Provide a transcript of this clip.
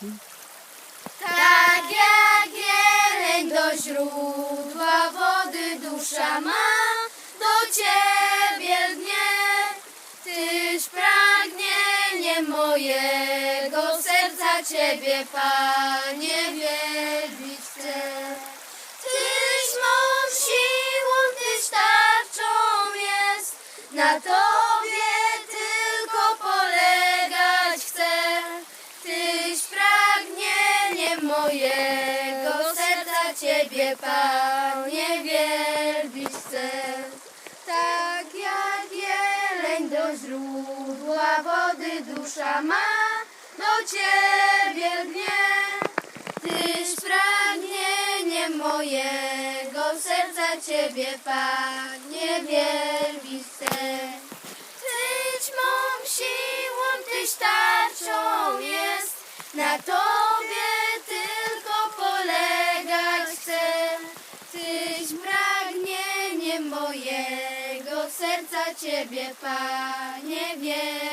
Tak jak jeleń do źródła wody dusza ma, do ciebie lgnie. Tyż pragnienie mojego serca ciebie, Panie, wielbić chcę. Tyś mą siłą, tyś tarczą jest, na Tobie mojego serca Ciebie, Panie, wielbić chcę. Tak jak jeleń do źródła wody dusza ma, do Ciebie lgnie. Tyś pragnieniem mojego serca Ciebie, Panie, wielbić chcę. Tyś mą siłą, Tyś tarczą jest, na Tobie Tyś pragnieniem mojego serca Ciebie, Panie, wielbić